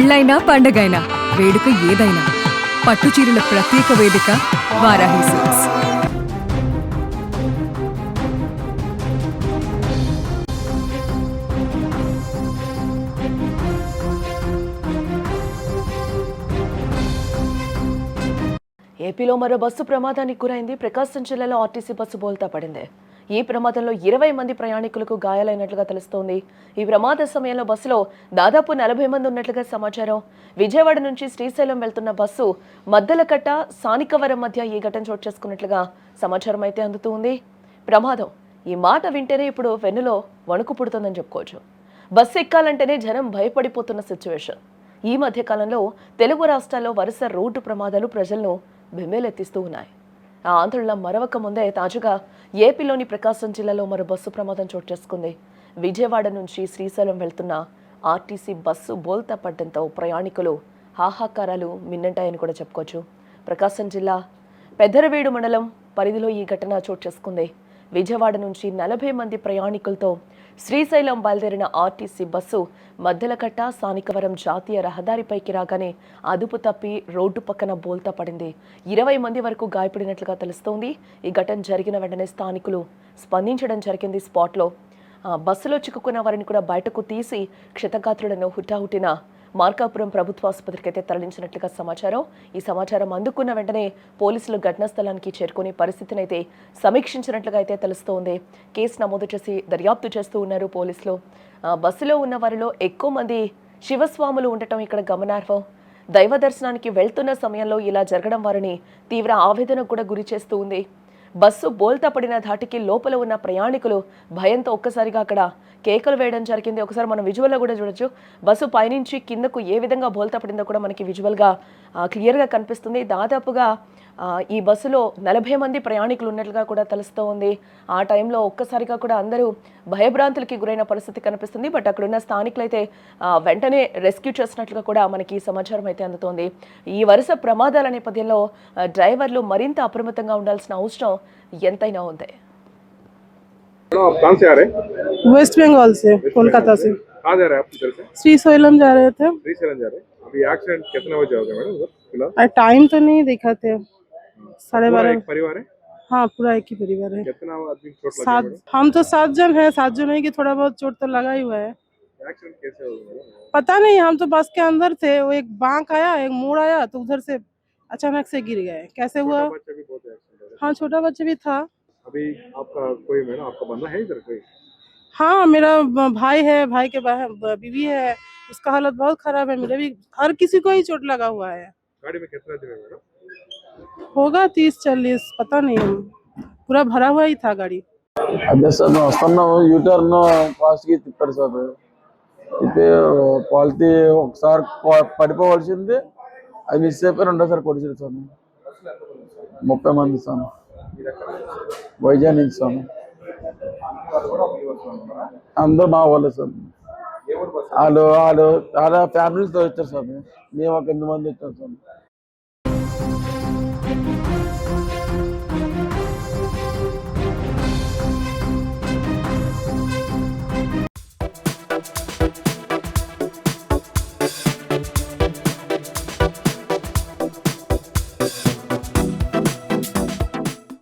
పెళ్ళైనా పండగైనా వేడుక ఏదైనా పట్టు చీరల ప్రత్యేక వేదిక వారాహి సిల్క్స్. ఏపీలో మరో బస్సు ప్రమాదానికి గురైంది. ప్రకాశం జిల్లాలో ఆర్టీసీ బస్సు బోల్తా పడింది. ఈ ప్రమాదంలో ఇరవై మంది ప్రయాణికులకు గాయాలైనట్లుగా తెలుస్తోంది. ఈ ప్రమాద సమయంలో బస్సులో దాదాపు నలభై మంది ఉన్నట్లుగా సమాచారం. విజయవాడ నుంచి శ్రీశైలం వెళ్తున్న బస్సు మద్దలకట్ట సానికవరం మధ్య ఈ ఘటన చోటు చేసుకున్నట్లుగా సమాచారం అయితే అందుతూ ఉంది. ప్రమాదం ఈ మాట వింటేనే ఇప్పుడు వెన్నులో వణుకు పుడుతుందని చెప్పుకోవచ్చు. బస్సు ఎక్కాలంటేనే జనం భయపడిపోతున్న సిచ్యువేషన్. ఈ మధ్య కాలంలో తెలుగు రాష్ట్రాల్లో వరుస రోడ్డు ప్రమాదాలు ప్రజలను బెంబేలెత్తిస్తూ ఉన్నాయి. ఆ ఆందోళన మరవక ముందే తాజాగా ఏపీలోని ప్రకాశం జిల్లాలో మరో బస్సు ప్రమాదం చోటు చేసుకుంది. విజయవాడ నుంచి శ్రీశైలం వెళ్తున్న ఆర్టీసీ బస్సు బోల్తా పడ్డంతో ప్రయాణికులు హాహాకారాలు మిన్నంటాయని కూడా చెప్పుకోవచ్చు. ప్రకాశం జిల్లా పెద్దరవీడు మండలం పరిధిలో ఈ ఘటన చోటు చేసుకుంది. విజయవాడ నుంచి నలభై మంది ప్రయాణికులతో శ్రీశైలం బయలుదేరిన ఆర్టీసీ బస్సు మద్దెలకట్ట సానికవరం జాతీయ రహదారిపైకి రాగానే అదుపు తప్పి రోడ్డు పక్కన బోల్తా పడింది. ఇరవై మంది వరకు గాయపడినట్లుగా తెలుస్తోంది. ఈ ఘటన జరిగిన వెంటనే స్థానికులు స్పందించడం జరిగింది స్పాట్లో. బస్సులో చిక్కుకున్న వారిని కూడా బయటకు తీసి క్షతగాత్రులను హుటాహుటిన మార్కాపురం ప్రభుత్వ ఆసుపత్రికి అయితే తరలించినట్లుగా సమాచారం. ఈ సమాచారం అందుకున్న వెంటనే పోలీసులు ఘటనా స్థలానికి చేరుకుని పరిస్థితిని అయితే సమీక్షించినట్లుగా అయితే తెలుస్తోంది. కేసు నమోదు చేసి దర్యాప్తు చేస్తూ ఉన్నారు పోలీసులు. బస్సులో ఉన్న వారిలో ఎక్కువ మంది శివస్వాములు ఉండటం ఇక్కడ గమనార్హం. దైవ దర్శనానికి వెళ్తున్న సమయంలో ఇలా జరగడం వారిని తీవ్ర ఆవేదనకు కూడా గురి చేస్తూ ఉంది. బస్సు బోల్తా పడిన ధాటికి లోపల ఉన్న ప్రయాణికులు భయంతో ఒక్కసారిగా అక్కడ కేకలు వేయడం జరిగింది. ఒకసారి మనం విజువల్లో కూడా చూడొచ్చు. బస్సు పైనుంచి కిందకు ఏ విధంగా బోల్తా పడిందో కూడా మనకి విజువల్గా క్లియర్గా కనిపిస్తుంది. దాదాపుగా ఈ బస్సులో నలభై మంది ప్రయాణికులు ఉన్నట్లుగా కూడా తెలుస్తూ ఉంది ఆ టైంలో ఒక్కసారిగా కూడా అందరూ భయభ్రాంతులకి గురైన పరిస్థితి కనిపిస్తుంది బట్ అక్కడ ఉన్న స్థానికులైతే ఆ, వెంటనే రెస్క్యూ చేసినట్లుగా కూడా మనకి ఈ సమాచారం అయితే అందుతోంది ఈ వరుస ప్రమాదాల నేపథ్యంలో ఆ, డ్రైవర్లు మరింత అప్రమత్తంగా ఉండాల్సిన అవసరం ఎంతైనా ఉంది मैडम आप कहाँ से आ रहे हैं वेस्ट बंगाल से कोलकाता से कहाँ जा रहे हैं आप इधर से श्री सोलम जा रहे थे श्रीशैलम जा रहे हैं अभी एक्सीडेंट कितने बजे हो गया मैडम उधर फिलहाल और टाइम तो नहीं देखा थे साढ़े बारह एक परिवार है? हाँ पूरा एक ही परिवार है। कितना आदमी चोट लगा सात हम तो सात जन हैं सात जन है कि थोड़ा बहुत चोट तो लगा ही हुआ है। पता नहीं हम तो बस के अंदर थे वो एक बांक आया एक मोड़ आया तो उधर से अचानक से गिर गए। कैसे हुआ? हाँ छोटा बच्चा भी था। अभी आपका कोई मैडम आपका बंदा है इधर कोई? हाँ मेरा भाई है भाई के बीवी है उसका हालत बहुत खराब है मेरे भी हर किसी को ही चोट लगा हुआ है। गाड़ी में कितना दिन है मैडम? होगा तीस चालीस पता नहीं पूरा भरा हुआ ही था गाड़ी అదే సార్ మేము వస్తున్నాము యూటర్న్ ఫాస్ట్గా తిప్పారు సార్ తిప్పి క్వాలిటీ ఒకసారి ప- పడిపోవలసింది అది మిస్ అయిపోయి రెండోసారి పొడిచారు సార్ ముప్పై మంది సార్ వైజాగ్ నుంచి సార్ అందరూ మా వాళ్ళే సార్ వాళ్ళు వాళ్ళు వాళ్ళ ఫ్యామిలీతో వచ్చారు సార్ మేము ఒక ఎనిమిది మంది వచ్చారు సార్